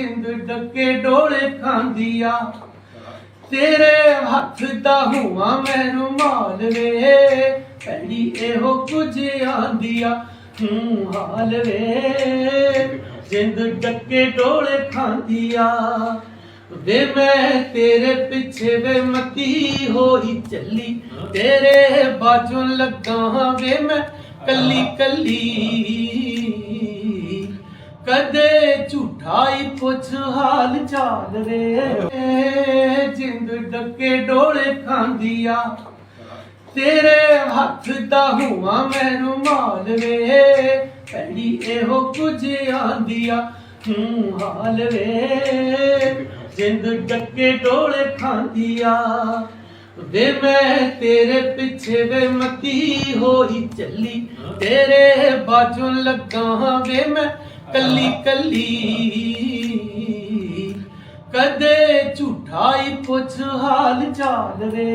ਜਿੰਦ ਡੱਕੇ ਡੋਲੇ ਖਾਂਦੀ ਆ ਤੇਰੇ ਹੱਥ ਦਾ ਹੁਆ ਮੈਨੂੰ ਮਾਲ ਵੇ। ਭੈੜੀ ਇਹੋ ਕੁਝ ਆਂਦੀ ਆ ਹੂੰ, ਹਾਲ ਵੇ। ਜਿੰਦ ਡੱਕੇ ਡੋਲੇ ਖਾਂਦੀ ਆ ਵੇ ਮੈਂ ਤੇਰੇ ਪਿੱਛੇ ਵੇ ਮਤੀ ਹੋਈ ਚੱਲੀ। ਤੇਰੇ ਬਾਝੋਂ ਲੱਗਾ ਹਾਂ ਵੇ ਮੈਂ ਕੱਲੀ ਕੱਲੀ। ਕਦੇ ਝੂਠਾਈ ਪੁੱਛ ਹਾਲ ਚਾਲ ਰੇ ਜਿੰਦ ਡੱਕੇ ਡੋਲੇ ਖਾਂਦੀ ਆ ਤੇਰੇ ਹੱਥ ਦਾ ਹੁਆ ਮੈਨੂੰ ਮਾਲ ਵੇ। ਭੈੜੀ ਇਹੋ ਕੁਝ ਆਂਦੀ ਆ ਹੂੰ, ਹਾਲ ਵੇ। ਜਿੰਦ ਡੱਕੇ ਡੋਲੇ ਖਾਂਦੀ ਆ ਵੇ ਮੈਂ ਤੇਰੇ ਪਿੱਛੇ ਵੇ ਮਤੀ ਹੋਈ ਚੱਲੀ। ਤੇਰੇ ਬਾਝੋਂ ਲੱਗਾ ਹਾਂ ਵੇ ਮੈਂ ਕੱਲੀ ਕੱਲੀ ਕਦੇ ਝੂਠਾਈ ਪੁੱਛ ਹਾਲ ਚਾਲ ਵੇ।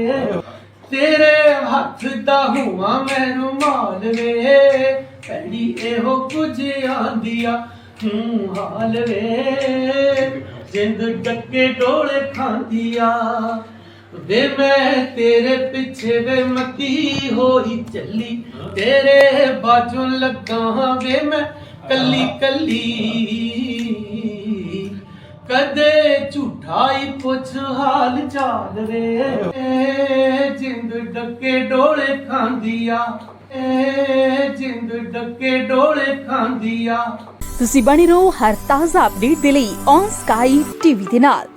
ਤੇਰੇ ਹੱਥ ਦਾ ਹੁਆ ਮੈਨੂੰ ਮਾਲ ਵੇ। ਭੈੜੀ ਇਹੋ ਕੁਝ ਆਂਦੀ ਹੂੰ ਹਾਲ ਵੇ। ਜਿੰਦ ਡੱਕੇ ਡੋਲੇ ਖਾਂਦੀ ਆ ਵੇ ਮੈਂ ਤੇਰੇ ਪਿੱਛੇ ਵੇ ਮਤੀ ਹੋਈ ਚੱਲੀ। ਤੇਰੇ ਬਾਝੋਂ ਲੱਗਾ ਹਾਂ ਵੇ ਮੈਂ ਕੱਲੀ ਕੱਲੀ ਕਦੇ ਝੂਠਾਈ ਪੁੱਛ ਹਾਲ ਚਾਲ ਰੇ। ਜਿੰਦ ਡੱਕੇ ਡੋਲੇ ਖਾਂਦੀ ਆ ਏ ਜਿੰਦ ਡੱਕੇ ਡੋਲੇ ਖਾਂਦੀ ਆ ਤੁਸੀਂ ਬਣੇ ਰਹੋ ਹਰ ਤਾਜ਼ਾ ਅਪਡੇਟ ਦੇ ਲਈ ਔਨ ਸਕਾਈ ਟੀਵੀ ਦੇ ਨਾਲ।